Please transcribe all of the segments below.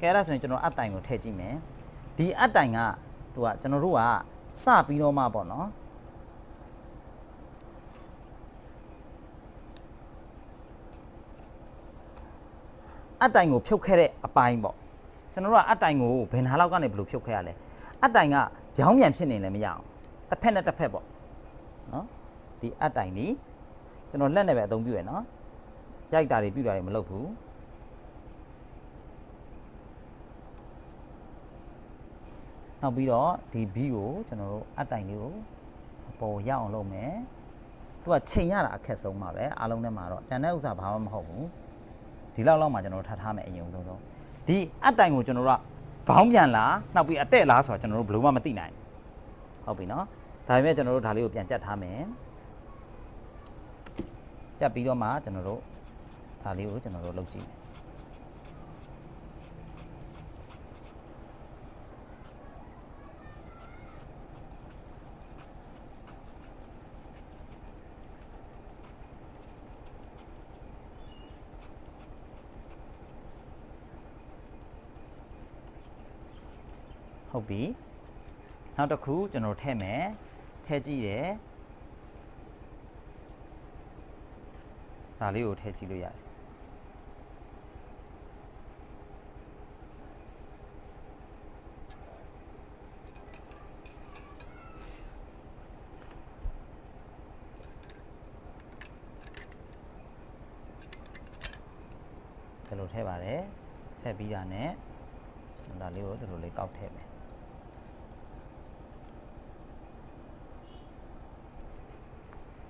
ကဲအဲ့ဒါဆိုရင်ကျွန်တော်အပ်တိုင်ကိုထည့်ကြည့်မယ်ဒီအပ်တိုင်ကသူကကျွန်တော်တို့ကစပြီးတော့မှပေါ့နော်အပ်တိုင်ကိုဖြုတ်ခဲ့တဲ့အပိုင်းပေါ့ကျွန်တော်တို့ကအပ်တိုင်ကိုဘယ်နာလောက်ကနေဘယ်လိုဖြုတ်ခဲ့ရလဲအပ်တိုင်ကပြောင်းပြန်ဖြစ်နေလည်းမရအောင်တစ်ဖက်နဲ့တစ်ဖက်ပေါ့နော်ဒီအပ်တိုင်นี่ကျွန်တော်လက်နဲ့ပဲအသုံးပြုရနော်ရိုက်တာတွေပြုတာတွေမလုပ်ဘူး နောက်ပြီးတော့ဒီ B ကိုကျွန်တော်တို့အတိုင်လေးကိုအပေါ်ရအောင်လုပ်မယ်သူကချိန်ရတာအခက်ဆုံးပါပဲအားလုံးထဲမှာတော့ကျန်တဲ့ဥစ္စာဘာမှမဟုတ်ဘူးဒီလောက်လောက်မှကျွန်တော်တို့ထားထားမယ်အရင်ဆုံးဆုံးဒီအတိုင်ကိုကျွန်တော်တို့ကဘောင်းပြန်လားနောက်ပြီးအတက်လားဆိုတော့ကျွန်တော်တို့ဘယ်လို့မှမသိနိုင်ဘူးဟုတ်ပြီနော်ဒါပေမဲ့ကျွန်တော်တို့ဒါလေးကိုပြန်ကြက်ထားမယ်ကြက်ပြီးတော့မှကျွန်တော်တို့ဒါလေးကိုကျွန်တော်တို့လုပ်ကြည့် ဟုတ်ပြီနောက်တစ်ခုကျွန်တော်ထည့်မယ်ထည့်ကြည့်တယ်ဒါလေးကိုထည့်ကြည့်လို့ရတယ်ဒီလိုထည့်ပါတယ်ထည့်ပြီးတာနဲ့ဒါလေးကိုဒီလိုလေးကောက်ထည့်မယ်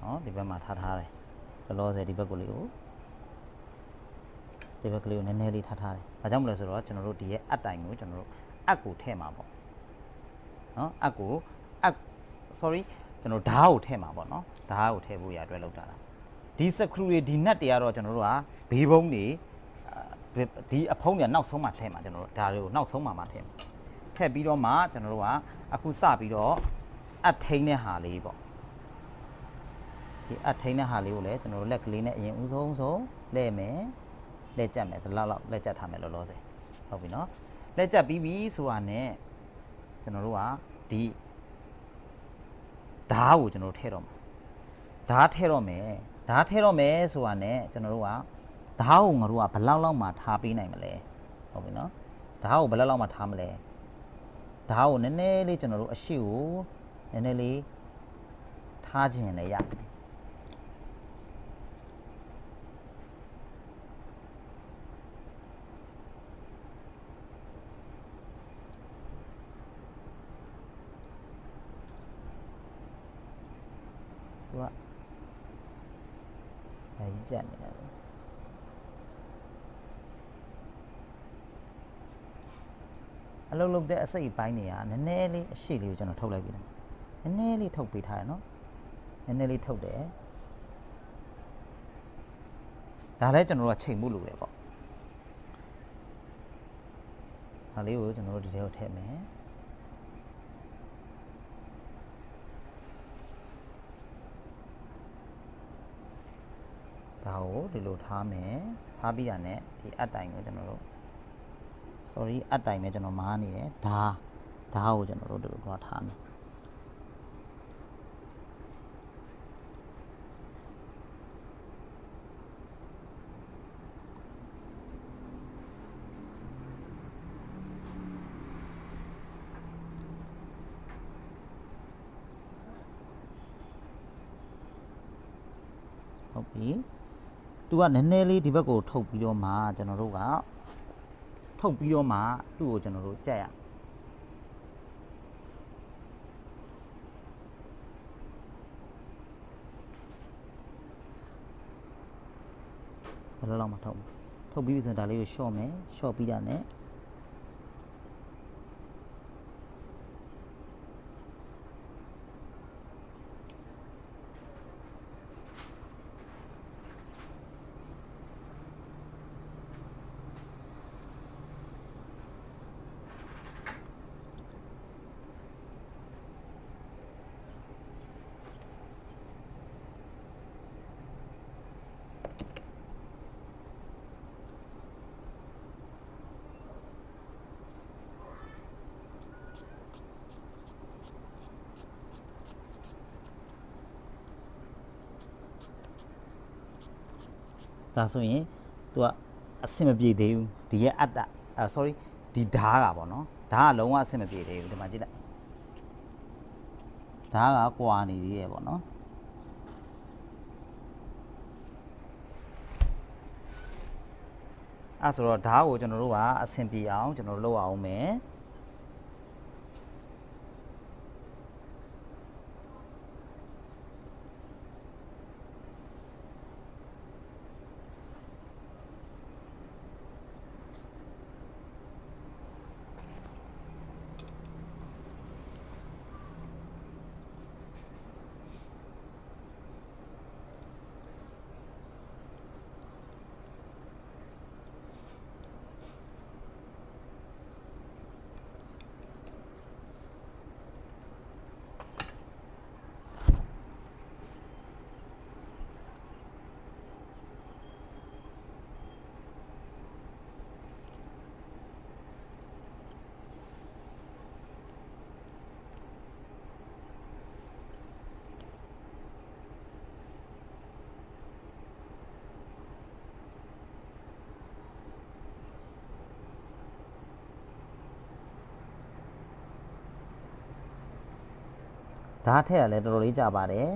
နော်ဒီဘက်မှာထားထားတယ်လောလောဆယ်ဒီဘက်ကလေးကိုဒီဘက်ကလေးကိုနည်းနည်းလေးထားထားတယ်ဒါကြောင့်မလဲဆိုတော့ကျွန်တော်တို့ဒီရဲ့အတ်တိုင်ကိုကျွန်တော်တို့အတ်ကိုထည့်မှာပေါ့နော်အတ်ကိုအတ် sorry ကျွန်တော်ဓာတ်ကိုထည့်မှာပေါ့နော်ဓာတ်ကိုထည့်ဖို့ရအတွက်လောက်တာလားဒီစကရူတွေဒီနက်တွေကတော့ကျွန်တော်တို့ကဘေးဘုံတွေအာဒီအဖုံးတွေနောက်ဆုံးမှထည့်မှာကျွန်တော်တို့ဒါတွေကိုနောက်ဆုံးမှမှထည့်မှာထည့်ပြီးတော့မှကျွန်တော်တို့ကအခုစပြီးတော့အတ်ထိန်တဲ့ဟာလေးပေါ့ ဒီအထိန်တဲ့ဟာလေးကိုလည်းကျွန်တော်တို့လက်ကလေးနဲ့အရင်ဦးဆုံးဆုံးလဲ့မယ်လဲ့ကြက်မယ်ဒီလောက်လောက်လဲ့ကြက်ထားမယ်လောလောဆယ်ဟုတ်ပြီနော်လဲ့ကြက်ပြီးပြီဆိုတာနဲ့ကျွန်တော်တို့ကဒီဓာတ်ကိုကျွန်တော်တို့ထည့်တော့မှာဓာတ်ထည့်တော့မယ်ဓာတ်ထည့်တော့မယ်ဆိုတာနဲ့ကျွန်တော်တို့ကဓာတ်ကိုငါတို့ကဘယ်လောက်လောက်မှထားပေးနိုင်မလဲဟုတ်ပြီနော်ဓာတ်ကိုဘယ်လောက်လောက်မှထားမလဲဓာတ်ကိုနည်းနည်းလေးကျွန်တော်တို့အရှိကိုနည်းနည်းလေးထားခြင်းလည်းရတယ် သူက အဲဒီကြက်နေတယ်လေအလုံးလုံးတဲ့အစိတ်အပိုင်းတွေကနည်းနည်းလေးအရှိလေးကိုကျွန်တော်ထုတ်လိုက်ပြီလားနည်းနည်းလေးထုတ်ပေးထားရနော်နည်းနည်းလေးထုတ်တယ်ဒါလည်းကျွန်တော်တို့ကချိန်မှုလိုတယ်ပေါ့ဒါလေးကိုကျွန်တော်တို့ဒီထဲကိုထည့်မယ် ဒါကိုဒီလိုထားမယ်ထားပြီးတာနဲ့ဒီအတ်တိုင်ကိုကျွန်တော်တို့ sorry အတ်တိုင်ပဲကျွန်တော်မားနေတယ်ဒါဒါကိုကျွန်တော်တို့ဒီလိုသွားထားမယ်ဟုတ်ပြီ သူကနည်းနည်းလေးဒီဘက်ကိုထုတ်ပြီးတော့မှကျွန်တော်တို့ကထုတ်ပြီးတော့မှသူ့ကိုကျွန်တော်တို့ကြက်ရဘယ်လိုလောက်မှထုတ်မလဲထုတ်ပြီးပြီဆိုရင်ဒါလေးကိုရှော့မယ်ရှော့ပြီးတာနဲ့ ဒါဆိုရင် तू ကအဆင်မပြေသေးဘူးဒီရဲ့အတ္တအာ sorry ဒီဓာတ်ကပေါ့နော်ဓာတ်ကလုံးဝအဆင်မပြေသေးဘူးဒီမှာကြည့်လိုက်ဓာတ်ကကွာနေသေးရဲ့ပေါ့နော်အဲ့ဆိုတော့ဓာတ်ကိုကျွန်တော်တို့ကအဆင်ပြေအောင်ကျွန်တော်တို့လုပ်အောင်မယ် ဓာတ်ထက်ကလည်းတော်တော်လေးကြပါတယ်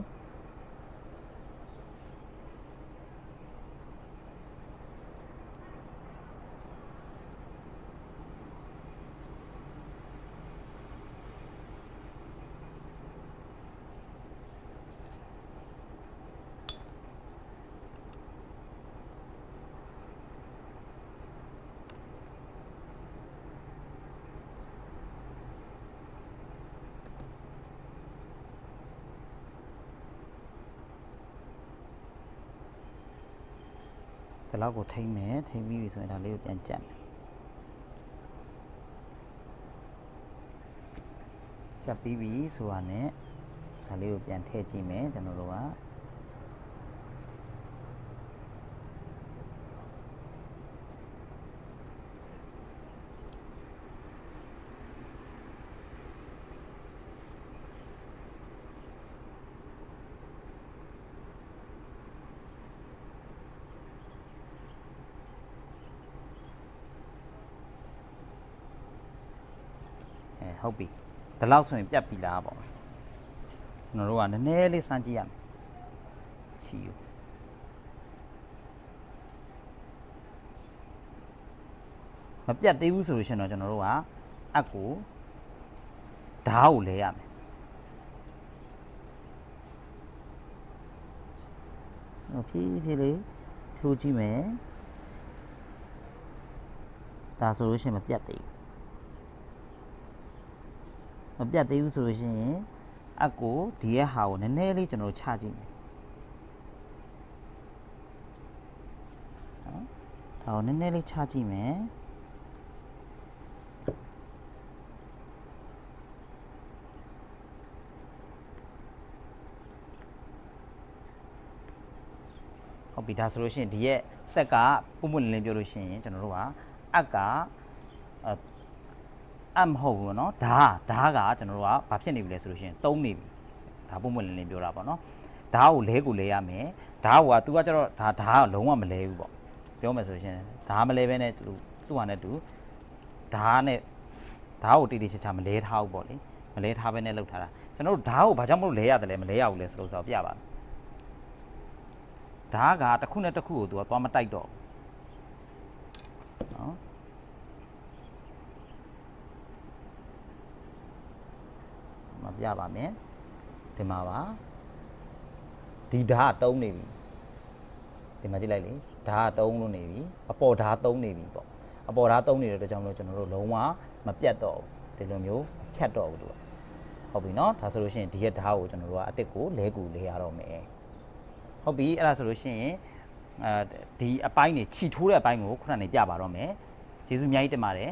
ဒီလောက်ကိုထိမ့်မယ်ထိမ့်ပြီးပြီဆိုရင်ဒါလေးကိုပြန်ကြက်မယ်ကြက်ပြီးပြီဆိုတာနဲ့ဒါလေးကိုပြန်ထည့်ကြည့်မယ်ကျွန်တော်တို့က ဟုတ်ပြီဒီလောက်ဆိုရင်ပြတ်ပြီလားပေါ့ကျွန်တော်တို့ကနည်းနည်းလေးစမ်းကြည့်ရမယ်ချီယူမပြတ်သေးဘူးဆိုလို့ရှိရင်တော့ကျွန်တော်တို့ကအက်ကိုဓာတ်ကိုလဲရမယ်ဟိုဖြည်းဖြည်းလေးထိုးကြည့်မယ်ဒါဆိုလို့ရှိရင်မပြတ်သေးဘူး မပြတ်သေးဘူးဆိုလို့ရှိရင်အက်ကိုဒီရဲ့ဟာကိုနည်းနည်းလေးကျွန်တော်တို့ချကြည့်မယ်နော်ဒါကိုနည်းနည်းလေးချကြည့်မယ်ဟုတ်ပြီဒါဆိုလို့ရှိရင်ဒီရဲ့ဆက်ကပုံပွင့်လင်းလင်းပြောလို့ရှိရင်ကျွန်တော်တို့ကအက်ကအဲ အမဟုတ်ဘူးเนาะဓာတ်ဓာတ်ကကျွန်တော်တို့ကဘာဖြစ်နေပြီလဲဆိုလို့ရှိရင်တုံးနေပြီဒါပုံမလင်းလင်းပြောတာပေါ့เนาะဓာတ်ကိုလဲကိုလဲရမယ်ဓာတ်က तू ကကျတော့ဒါဓာတ်ကလုံးဝမလဲဘူးပေါ့ပြောမယ်ဆိုရှင်ဓာတ်မလဲဘဲနဲ့သူသူ့ဟာနဲ့တူဓာတ်နဲ့ဓာတ်ကိုတိတိကျကျမလဲထားဘူးပေါ့လေမလဲထားဘဲနဲ့လောက်ထားတာကျွန်တော်တို့ဓာတ်ကိုဘာကြောင့်မလို့လဲရတယ်လဲမလဲရဘူးလဲဆိုလို့ဆိုတော့ပြပါမယ်ဓာတ်ကတစ်ခုနဲ့တစ်ခုကို तू ကသွားမတိုက်တော့ဘူး ပြပါမယ်ဒီမှာပါဒီဓာတ်တုံးနေပြီဒီမှာကြည့်လိုက်လေဓာတ်တုံးလို့နေပြီအပေါ်ဓာတ်တုံးနေပြီပေါ့အပေါ်ဓာတ်တုံးနေတဲ့အတွက်ကြောင့်မလို့ကျွန်တော်တို့လုံးဝမပြတ်တော့ဘူးဒီလိုမျိုးဖြတ်တော့ဘူးသူကဟုတ်ပြီเนาะဒါဆိုလို့ရှိရင်ဒီရဲ့ဓာတ်ကိုကျွန်တော်တို့ကအတစ်ကိုလဲကူလဲရတော့မယ်ဟုတ်ပြီအဲ့ဒါဆိုလို့ရှိရင်အဲဒီအပိုင်းနေခြိထိုးတဲ့အပိုင်းကိုခုနကနေပြပါတော့မယ်ကျေးဇူးအများကြီးတင်ပါတယ်